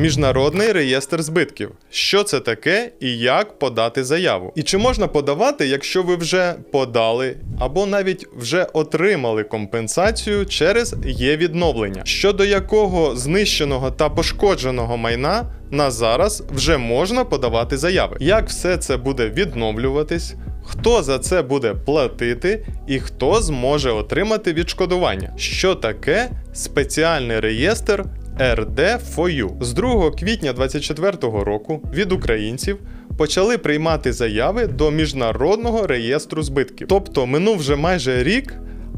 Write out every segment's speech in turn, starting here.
Міжнародний реєстр збитків. Що це таке і як подати заяву? І чи можна подавати, якщо ви вже подали або навіть вже отримали компенсацію через є відновлення, щодо якого знищеного та пошкодженого майна на зараз вже можна подавати заяви? Як все це буде відновлюватись? Хто за це буде платити і хто зможе отримати відшкодування? Що таке спеціальний реєстр RD4U? З 2 квітня 2024 року від українців почали приймати заяви до міжнародного реєстру збитків. Тобто минув вже майже рік,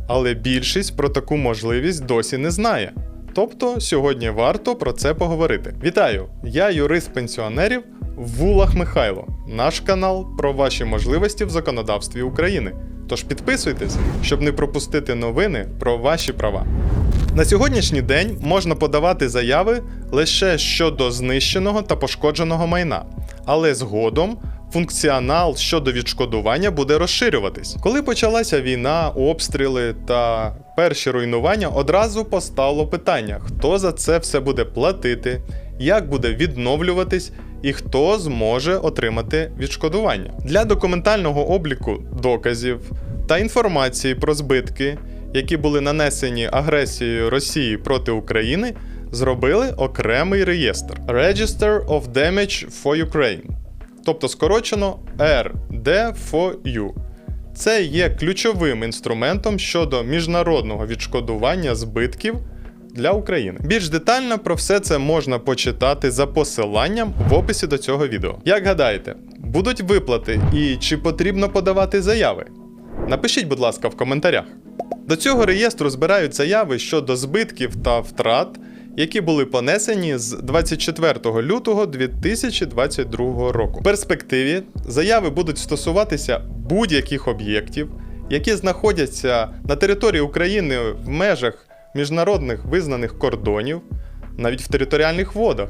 але більшість про таку можливість досі не знає. Тобто сьогодні варто про це поговорити. Вітаю! Я юрист пенсіонерів Вулах Михайло, наш канал про ваші можливості в законодавстві України. Тож підписуйтесь, щоб не пропустити новини про ваші права. На сьогоднішній день можна подавати заяви лише щодо знищеного та пошкодженого майна, але згодом функціонал щодо відшкодування буде розширюватись. Коли почалася війна, обстріли та перші руйнування, одразу постало питання: хто за це все буде платити, як буде відновлюватись і хто зможе отримати відшкодування. Для документального обліку доказів та інформації про збитки, які були нанесені агресією Росії проти України, зробили окремий реєстр Register of Damage for Ukraine, тобто скорочено RD4U. Це є ключовим інструментом щодо міжнародного відшкодування збитків для України. Більш детально про все це можна почитати за посиланням в описі до цього відео. Як гадаєте, будуть виплати і чи потрібно подавати заяви? Напишіть, будь ласка, в коментарях. До цього реєстру збирають заяви щодо збитків та втрат, які були понесені з 24 лютого 2022 року. В перспективі заяви будуть стосуватися будь-яких об'єктів, які знаходяться на території України в межах міжнародних визнаних кордонів, навіть в територіальних водах,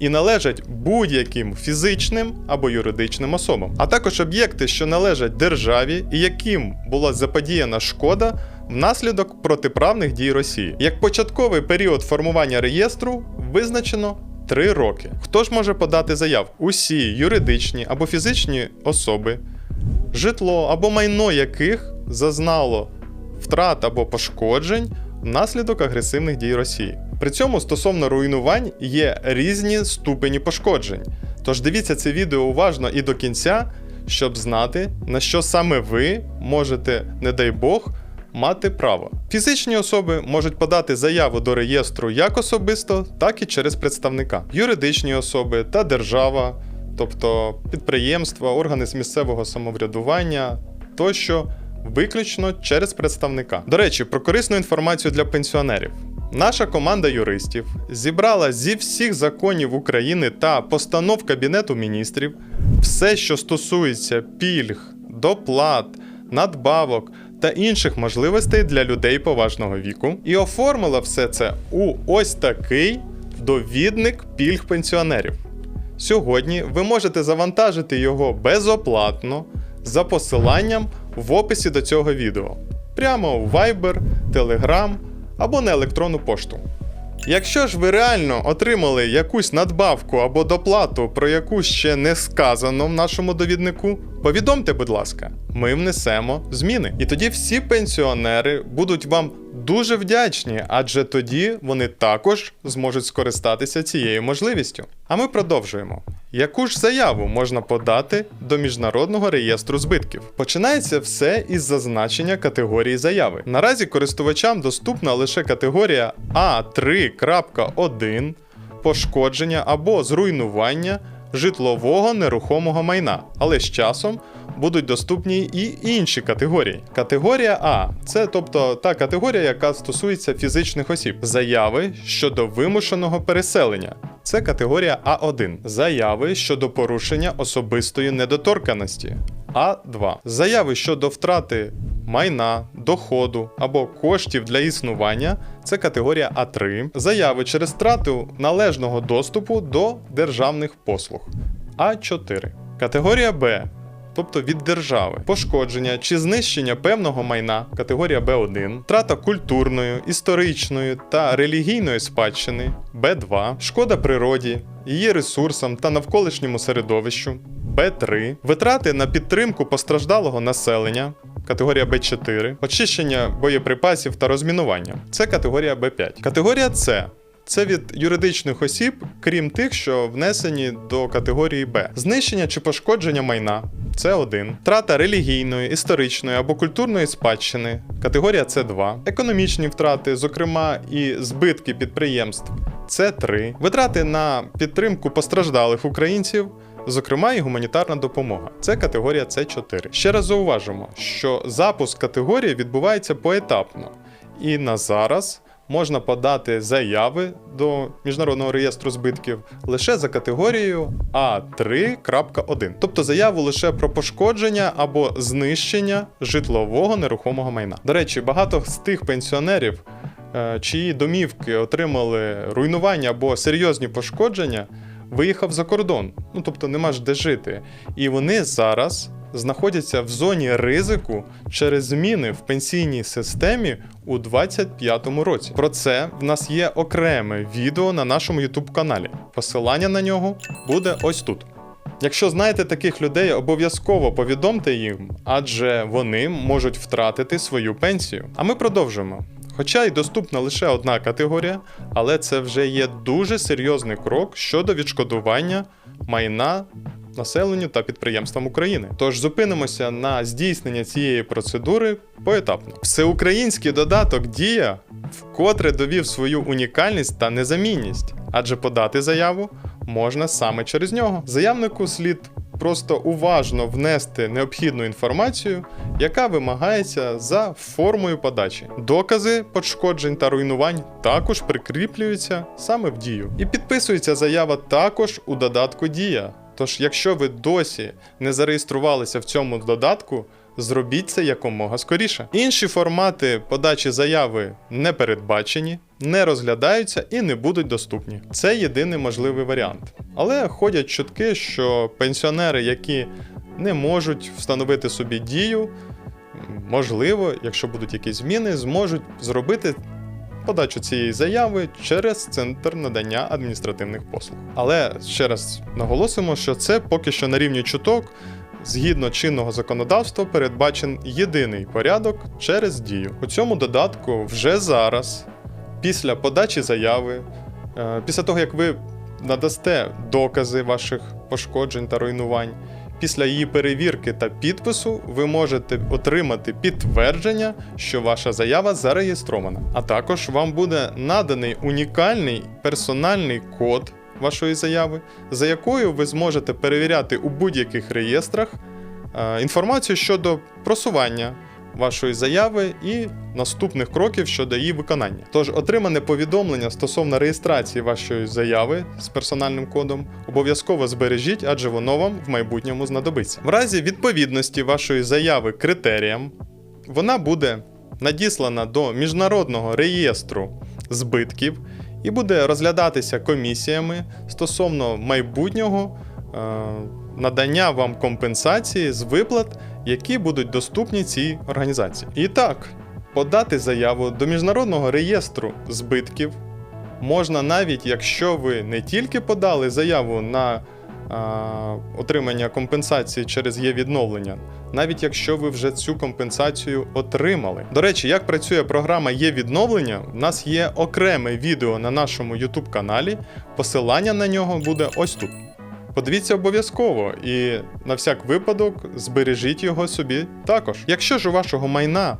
і належать будь-яким фізичним або юридичним особам, а також об'єкти, що належать державі і яким була заподіяна шкода внаслідок протиправних дій Росії. Як початковий період формування реєстру визначено 3 роки. Хто ж може подати заяв? Усі юридичні або фізичні особи, житло або майно яких зазнало втрат або пошкоджень внаслідок агресивних дій Росії. При цьому стосовно руйнувань є різні ступені пошкоджень. Тож дивіться це відео уважно і до кінця, щоб знати, на що саме ви можете, не дай Бог, мати право. Фізичні особи можуть подати заяву до реєстру як особисто, так і через представника. Юридичні особи та держава, тобто підприємства, органи з місцевого самоврядування тощо виключно через представника. До речі, про корисну інформацію для пенсіонерів. Наша команда юристів зібрала зі всіх законів України та постанов Кабінету міністрів все, що стосується пільг, доплат, надбавок та інших можливостей для людей поважного віку, і оформила все це у ось такий довідник пільг пенсіонерів. Сьогодні ви можете завантажити його безоплатно за посиланням в описі до цього відео, прямо у Viber, Telegram або на електронну пошту. Якщо ж ви реально отримали якусь надбавку або доплату, про яку ще не сказано в нашому довіднику, повідомте, будь ласка, ми внесемо зміни. І тоді всі пенсіонери будуть вам дуже вдячні, адже тоді вони також зможуть скористатися цією можливістю. А ми продовжуємо. Яку ж заяву можна подати до міжнародного реєстру збитків? Починається все із зазначення категорії заяви. Наразі користувачам доступна лише категорія А3.1 пошкодження або зруйнування житлового нерухомого майна, але з часом будуть доступні і інші категорії. Категорія А це тобто та категорія, яка стосується фізичних осіб. Заяви щодо вимушеного переселення. Це категорія А1. Заяви щодо порушення особистої недоторканості. А2. Заяви щодо втрати майна, доходу або коштів для існування це категорія А3. Заяви через втрату належного доступу до державних послуг. А4. Категорія Б тобто від держави, пошкодження чи знищення певного майна, категорія Б1, втрата культурної, історичної та релігійної спадщини Б2, шкода природі, її ресурсам та навколишньому середовищу Б3, витрати на підтримку постраждалого населення. Категорія Б4, очищення боєприпасів та розмінування. Це категорія Б5. Категорія С це від юридичних осіб, крім тих, що внесені до категорії Б. Знищення чи пошкодження майна це 1. Втрата релігійної, історичної або культурної спадщини. Категорія С2. Економічні втрати, зокрема і збитки підприємств. Це 3. Витрати на підтримку постраждалих українців. Зокрема, і гуманітарна допомога. Це категорія С4. Ще раз зауважимо, що запуск категорії відбувається поетапно, і на зараз можна подати заяви до міжнародного реєстру збитків лише за категорією А3.1, тобто заяву лише про пошкодження або знищення житлового нерухомого майна. До речі, багато з тих пенсіонерів, е, чиї домівки отримали руйнування або серйозні пошкодження, виїхав за кордон. Ну тобто нема ж де жити. І вони зараз знаходяться в зоні ризику через зміни в пенсійній системі у 2025 році. Про це в нас є окреме відео на нашому YouTube каналі. Посилання на нього буде ось тут. Якщо знаєте таких людей, обов'язково повідомте їм, адже вони можуть втратити свою пенсію. А ми продовжуємо. Хоча й доступна лише одна категорія, але це вже є дуже серйозний крок щодо відшкодування майна населенню та підприємствам України. Тож зупинимося на здійснення цієї процедури поетапно. Всеукраїнський додаток Дія вкотре довів свою унікальність та незамінність, адже подати заяву можна саме через нього. Заявнику слід просто уважно внести необхідну інформацію, яка вимагається за формою подачі. Докази пошкоджень та руйнувань також прикріплюються саме в дію. І підписується заява також у додатку Дія. Тож, якщо ви досі не зареєструвалися в цьому додатку, зробіть це якомога скоріше. Інші формати подачі заяви не передбачені, не розглядаються і не будуть доступні. Це єдиний можливий варіант. Але ходять чутки, що пенсіонери, які не можуть встановити собі дію, можливо, якщо будуть якісь зміни, зможуть зробити подачу цієї заяви через центр надання адміністративних послуг. Але ще раз наголосимо, що це поки що на рівні чуток. Згідно чинного законодавства, передбачен єдиний порядок через дію. У цьому додатку вже зараз, після подачі заяви, е, після того як ви надасте докази ваших пошкоджень та руйнувань, після її перевірки та підпису ви можете отримати підтвердження, що ваша заява зареєстрована. А також вам буде наданий унікальний персональний код вашої заяви, за якою ви зможете перевіряти у будь-яких реєстрах е, інформацію щодо просування вашої заяви і наступних кроків щодо її виконання. Тож отримане повідомлення стосовно реєстрації вашої заяви з персональним кодом обов'язково збережіть, адже воно вам в майбутньому знадобиться. В разі відповідності вашої заяви критеріям, вона буде надіслана до міжнародного реєстру збитків і буде розглядатися комісіями стосовно майбутнього надання вам компенсації з виплат, які будуть доступні цій організації. І так, подати заяву до міжнародного реєстру збитків можна навіть якщо ви не тільки подали заяву на а, отримання компенсації через є відновлення, навіть якщо ви вже цю компенсацію отримали. До речі, як працює програма є відновлення, у нас є окреме відео на нашому YouTube каналі. Посилання на нього буде ось тут. Подивіться обов'язково і на всяк випадок збережіть його собі також. Якщо ж у вашого майна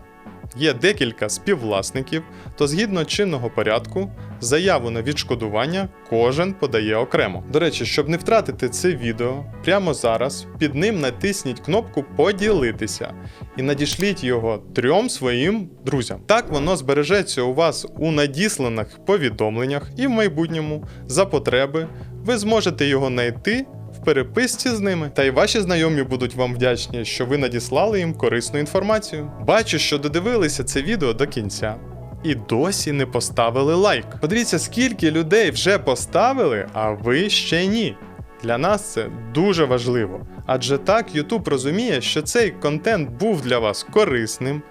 є декілька співвласників, то згідно чинного порядку заяву на відшкодування кожен подає окремо. До речі, щоб не втратити це відео, прямо зараз під ним натисніть кнопку Поділитися і надішліть його трьом своїм друзям. Так воно збережеться у вас у надісланих повідомленнях і в майбутньому за потреби ви зможете його знайти в переписці з ними, та й ваші знайомі будуть вам вдячні, що ви надіслали їм корисну інформацію. Бачу, що додивилися це відео до кінця. І досі не поставили лайк. Подивіться, скільки людей вже поставили, а ви ще ні. Для нас це дуже важливо, адже так YouTube розуміє, що цей контент був для вас корисним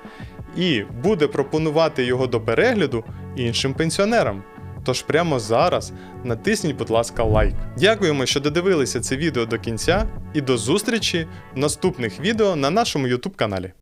і буде пропонувати його до перегляду іншим пенсіонерам. Тож прямо зараз натисніть, будь ласка, лайк. Дякуємо, що додивилися це відео до кінця, і до зустрічі в наступних відео на нашому YouTube каналі.